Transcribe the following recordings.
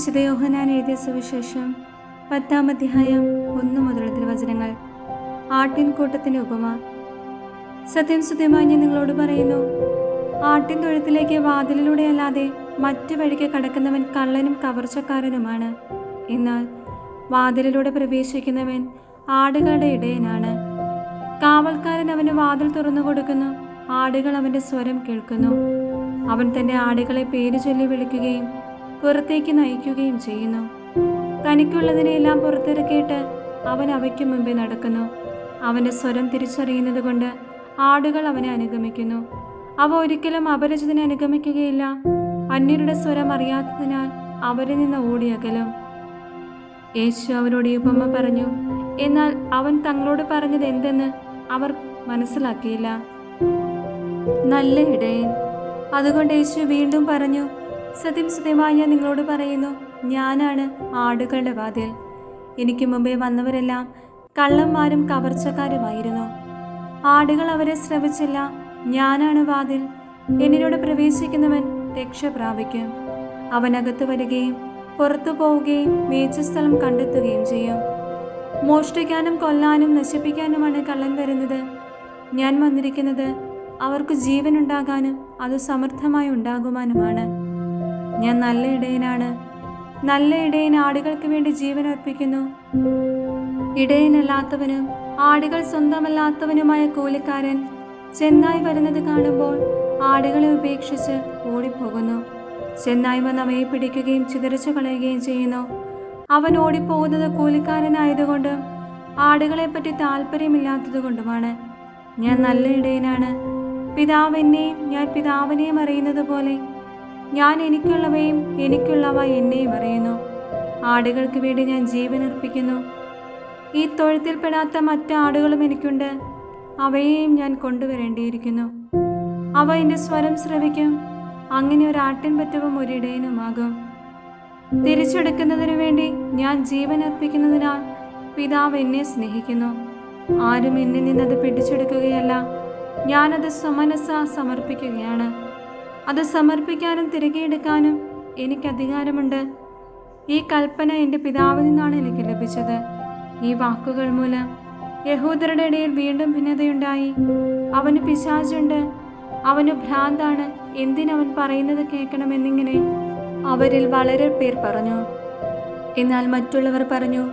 വിശുദ്ധ യോഹനാൻ എഴുതിയ സുവിശേഷം പത്താം അധ്യായം ഒന്നു മുതലുള്ള തിരുവചനങ്ങൾ ആട്ടിൻകൂട്ടത്തിന്റെ ഉപമ. സത്യം സത്യമായി ഞാൻ നിങ്ങളോട് പറയുന്നു ആട്ടിൻ തൊഴുത്തിലേക്ക് വാതിലിലൂടെ അല്ലാതെ മറ്റു വഴിക്ക് കടക്കുന്നവൻ കള്ളനും കവർച്ചക്കാരനുമാണ്. എന്നാൽ വാതിലിലൂടെ പ്രവേശിക്കുന്നവൻ ആടുകളുടെ ഇടയനാണ്. കാവൽക്കാരൻ അവന് വാതിൽ തുറന്നു കൊടുക്കുന്നു ആടുകൾ അവന്റെ സ്വരം കേൾക്കുന്നു. അവൻ തന്റെ ആടുകളെ പേര് ചൊല്ലി വിളിക്കുകയും പുറത്തേക്ക് നയിക്കുകയും ചെയ്യുന്നു. തനിക്കുള്ളതിനെല്ലാം പുറത്തിറക്കിയിട്ട് അവൻ അവയ്ക്ക് മുമ്പേ നടക്കുന്നു. അവന്റെ സ്വരം തിരിച്ചറിയുന്നത് കൊണ്ട് ആടുകൾ അവനെ അനുഗമിക്കുന്നു. അവ ഒരിക്കലും അപരിചിതനെ അനുഗമിക്കുകയില്ല. അന്യരുടെ സ്വരം അറിയാത്തതിനാൽ അവരിൽ നിന്ന് ഓടിയകലും യേശു അവരോട് ഈ ഉപമ പറഞ്ഞു എന്നാൽ അവൻ തങ്ങളോട് പറഞ്ഞത് എന്തെന്ന് അവർ മനസ്സിലാക്കിയില്ല. നല്ല ഇടയൻ. അതുകൊണ്ട് യേശു വീണ്ടും പറഞ്ഞു സത്യം സത്യമായി ഞാൻ നിങ്ങളോട് പറയുന്നു ഞാനാണ് ആടുകളുടെ വാതിൽ. എനിക്ക് മുമ്പേ വന്നവരെല്ലാം കള്ളന്മാരും കവർച്ചക്കാരുമായിരുന്നു. ആടുകൾ അവരെ ശ്രവിച്ചില്ല ഞാനാണ് വാതിൽ. എന്നിലൂടെ പ്രവേശിക്കുന്നവൻ രക്ഷ പ്രാപിക്കും. അവനകത്ത് വരികയും പുറത്തു പോവുകയും മേച്ചസ്ഥലം കണ്ടെത്തുകയും ചെയ്യും. മോഷ്ടിക്കാനും കൊല്ലാനും നശിപ്പിക്കാനുമാണ് കള്ളൻ വരുന്നത്. ഞാൻ വന്നിരിക്കുന്നത് അവർക്ക് ജീവനുണ്ടാകാനും അത് സമൃദ്ധമായി ഉണ്ടാകുവാനുമാണ്. ഞാൻ നല്ല ഇടയനാണ്. നല്ല ഇടയൻ ആടുകൾക്ക് വേണ്ടി ജീവൻ അർപ്പിക്കുന്നു. ഇടയനല്ലാത്തവനും ആടുകൾ സ്വന്തമല്ലാത്തവനുമായ കൂലിക്കാരൻ ചെന്നായി വരുന്നത് കാണുമ്പോൾ ആടുകളെ ഉപേക്ഷിച്ച് ഓടിപ്പോകുന്നു. ചെന്നായി വന്ന് അവയെ പിടിക്കുകയും ചിതറിച്ചു കളയുകയും ചെയ്യുന്നു. അവൻ ഓടിപ്പോകുന്നത് കൂലിക്കാരനായതുകൊണ്ടും ആടുകളെപ്പറ്റി താല്പര്യമില്ലാത്തതുകൊണ്ടുമാണ്. ഞാൻ നല്ല ഇടയനാണ്. പിതാവിനെയും ഞാൻ പിതാവിനെയും അറിയുന്നത് പോലെ ഞാൻ എനിക്കുള്ളവയും എനിക്കുള്ളവ എന്നെയും അറിയുന്നു. ആടുകൾക്ക് വേണ്ടി ഞാൻ ജീവൻ അർപ്പിക്കുന്നു. ഈ തൊഴുത്തിൽപ്പെടാത്ത മറ്റ് ആടുകളും എനിക്കുണ്ട്. അവയെയും ഞാൻ കൊണ്ടുവരേണ്ടിയിരിക്കുന്നു. അവ എന്റെ സ്വരം ശ്രവിക്കും. അങ്ങനെ ഒരു ആട്ടിൻപറ്റവും ഒരിടയനുമാകും തിരിച്ചെടുക്കുന്നതിനു വേണ്ടി ഞാൻ ജീവൻ അർപ്പിക്കുന്നതിനാൽ പിതാവ് എന്നെ സ്നേഹിക്കുന്നു. ആരും എന്നിൽ നിന്നത് പിടിച്ചെടുക്കുകയല്ല. ഞാനത് സമനസ സമർപ്പിക്കുകയാണ്. അത് സമർപ്പിക്കാനും തിരികെ എടുക്കാനും എനിക്ക് അധികാരമുണ്ട്. ഈ കൽപ്പന എന്റെ പിതാവിൽ നിന്നാണ് എനിക്ക് ലഭിച്ചത്. ഈ വാക്കുകൾ മൂലം യഹൂദരുടെ ഇടയിൽ വീണ്ടും ഭിന്നതയുണ്ടായി. അവന് പിശാചുണ്ട്. അവന് ഭ്രാന്താണ്. എന്തിനവൻ പറയുന്നത് കേൾക്കണമെന്നിങ്ങനെ അവരിൽ വളരെ പേർ പറഞ്ഞു. എന്നാൽ മറ്റുള്ളവർ പറഞ്ഞു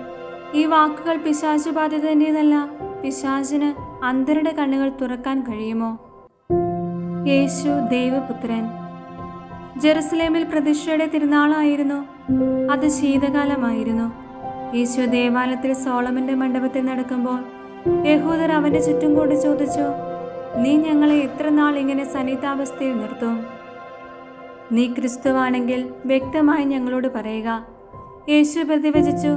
ഈ വാക്കുകൾ പിശാചു ബാധിതന്റെതല്ല പിശാചിന് അന്ധരുടെ കണ്ണുകൾ തുറക്കാൻ കഴിയുമോ? യേശു ദൈവപുത്രൻ. ജെറുസലേമിൽ പ്രതിഷ്ഠയുടെ തിരുനാളായിരുന്നു. അത് ശീതകാലമായിരുന്നു. യേശു ദേവാലയത്തിൽ സോളമന്റെ മണ്ഡപത്തിൽ നടക്കുമ്പോൾ യഹൂദർ അവന്റെ ചുറ്റും കൂടി ചോദിച്ചു നീ ഞങ്ങളെ എത്ര നാൾ ഇങ്ങനെ സന്നിധാവസ്ഥയിൽ നിർത്തും? നീ ക്രിസ്തുവാണെങ്കിൽ വ്യക്തമായി ഞങ്ങളോട് പറയുക. യേശു പ്രതിവചിച്ചു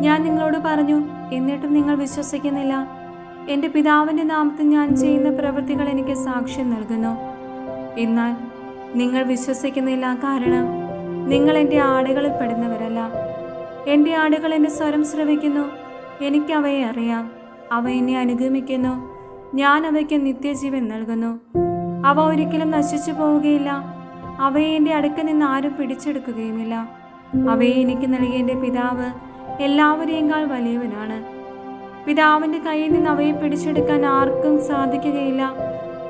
ഞാൻ നിങ്ങളോട് പറഞ്ഞു എന്നിട്ടും നിങ്ങൾ വിശ്വസിക്കുന്നില്ല. എന്റെ പിതാവിന്റെ നാമത്തിൽ ഞാൻ ചെയ്യുന്ന പ്രവൃത്തികൾ എനിക്ക് സാക്ഷ്യം നൽകുന്നു. എന്നാൽ നിങ്ങൾ വിശ്വസിക്കുന്നില്ല കാരണം നിങ്ങൾ എന്റെ ആടുകളിൽ പെടുന്നവരല്ല. എന്റെ ആടുകൾ എന്റെ സ്വരം ശ്രവിക്കുന്നു. എനിക്ക് അവയെ അറിയാം. അവ എന്നെ അനുഗമിക്കുന്നു. ഞാൻ അവയ്ക്ക് നിത്യജീവൻ നൽകുന്നു. അവ ഒരിക്കലും നശിച്ചു പോവുകയില്ല. അവയെ എന്റെ അടുക്ക നിന്ന് ആരും പിടിച്ചെടുക്കുകയുമില്ല. അവയെ എനിക്ക് നൽകിയ എന്റെ പിതാവ് എല്ലാവരെയും വലിയവനാണ്. പിതാവിന്റെ കയ്യിൽ നിന്ന് അവയെ പിടിച്ചെടുക്കാൻ ആർക്കും സാധിക്കുകയില്ല.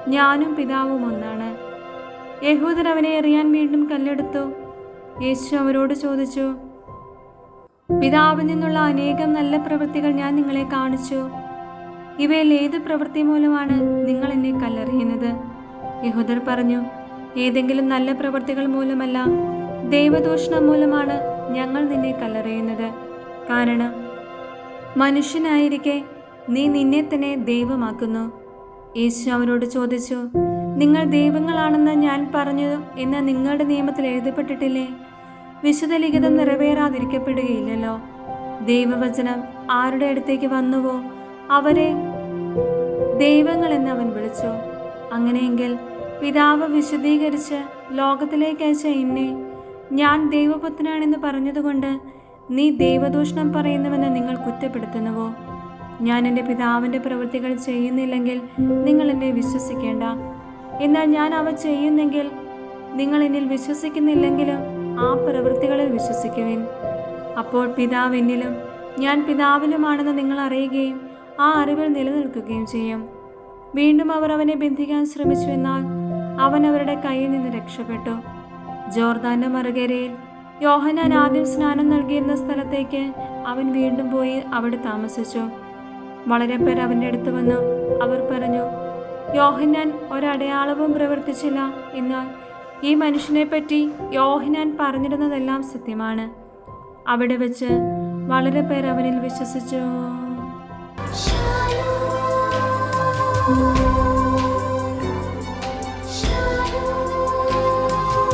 ഞാനും പിതാവും ഒന്നാണ്. യഹൂദർ അവനെ എറിയാൻ വീണ്ടും കല്ലെടുത്തു. യേശു അവരോട് ചോദിച്ചു പിതാവിൽ നിന്നുള്ള അനേകം നല്ല പ്രവൃത്തികൾ ഞാൻ നിങ്ങളെ കാണിച്ചു. ഇവയിൽ ഏത് പ്രവൃത്തി മൂലമാണ് നിങ്ങൾ എന്നെ കല്ലെറിയുന്നത്? യഹൂദർ പറഞ്ഞു ഏതെങ്കിലും നല്ല പ്രവൃത്തികൾ മൂലമല്ല ദൈവദൂഷണം മൂലമാണ് ഞങ്ങൾ നിന്നെ കല്ലെറിയുന്നത്. കാരണം മനുഷ്യനായിരിക്കെ നീ നിന്നെ തന്നെ ദൈവമാക്കുന്നു. യേശു അവരോട് ചോദിച്ചു നിങ്ങൾ ദൈവങ്ങളാണെന്ന് ഞാൻ പറഞ്ഞു എന്ന് നിങ്ങളുടെ നിയമത്തിൽ എഴുതപ്പെട്ടിട്ടില്ലേ? വിശുദ്ധ ലിഖിതം നിറവേറാതിരിക്കപ്പെടുകയില്ലല്ലോ. ദൈവവചനം ആരുടെ അടുത്തേക്ക് വന്നുവോ അവരെ ദൈവങ്ങൾ എന്ന് അവൻ വിളിച്ചു. അങ്ങനെയെങ്കിൽ പിതാവ് വിശദീകരിച്ച് ലോകത്തിലേക്ക് അയച്ച എന്നെ ഞാൻ ദൈവപുത്രനാണെന്ന് പറഞ്ഞതുകൊണ്ട് നീ ദൈവദൂഷണം പറയുന്നുവെന്ന് നിങ്ങൾ കുറ്റപ്പെടുത്തുന്നുവോ? ഞാൻ എന്റെ പിതാവിന്റെ പ്രവൃത്തികൾ ചെയ്യുന്നില്ലെങ്കിൽ നിങ്ങൾ എന്നെ വിശ്വസിക്കേണ്ട. എന്നാൽ ഞാൻ അവ ചെയ്യുന്നെങ്കിൽ നിങ്ങൾ എന്നിൽ വിശ്വസിക്കുന്നില്ലെങ്കിലും ആ പ്രവൃത്തികളിൽ വിശ്വസിക്കുവിൻ. അപ്പോൾ പിതാവ് എന്നിലും ഞാൻ പിതാവിലുമാണെന്ന് നിങ്ങൾ അറിയുകയും ആ അറിവിൽ നിലനിൽക്കുകയും ചെയ്യും. വീണ്ടും അവർ അവനെ ബന്ധിക്കാൻ ശ്രമിച്ചു എന്നാൽ അവൻ അവരുടെ കയ്യിൽ നിന്ന് രക്ഷപ്പെട്ടു. ജോർദാന്റെ മറുകരയിൽ യോഹനാൻ ആദ്യം സ്നാനം നൽകിയിരുന്ന സ്ഥലത്തേക്ക് അവൻ വീണ്ടും പോയി അവിടെ താമസിച്ചു. വളരെ പേർ അവന്റെ അടുത്ത് വന്നു. അവർ പറഞ്ഞു യോഹന്നാൻ ഒരടയാളവും പ്രവർത്തിച്ചില്ല. എന്നാൽ ഈ മനുഷ്യനെ പറ്റി യോഹനാൻ പറഞ്ഞിരുന്നതെല്ലാം സത്യമാണ്. അവിടെ വെച്ച് വളരെ പേർ അവനിൽ വിശ്വസിച്ചു.